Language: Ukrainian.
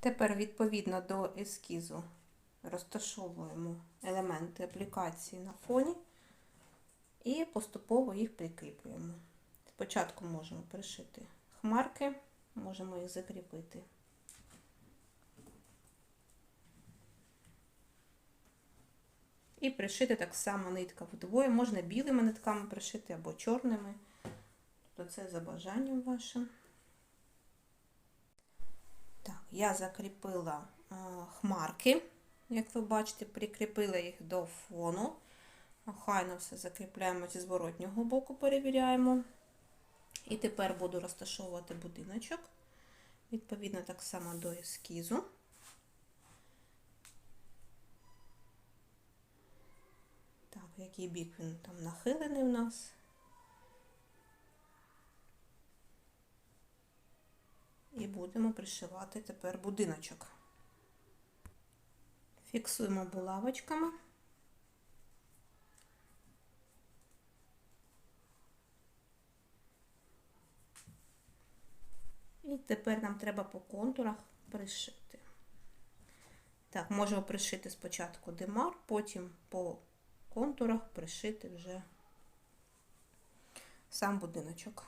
Тепер, відповідно до ескізу, розташовуємо елементи аплікації на фоні і поступово їх прикріплюємо. Спочатку можемо пришити хмарки, можемо їх закріпити. І пришити так само нитка вдвоє. Можна білими нитками пришити або чорними. Тобто це за бажанням вашим. Я закріпила е, хмарки, як ви бачите, прикріпила їх до фону. Охайно все закріпляємо зі зворотнього боку, перевіряємо. І тепер буду розташовувати будиночок. Відповідно, так само до ескізу. Так, який бік він там нахилений в нас. Будемо пришивати тепер будиночок. Фіксуємо булавочками. І тепер нам треба по контурах пришити. Так, можемо пришити спочатку димар, потім по контурах пришити вже сам будиночок.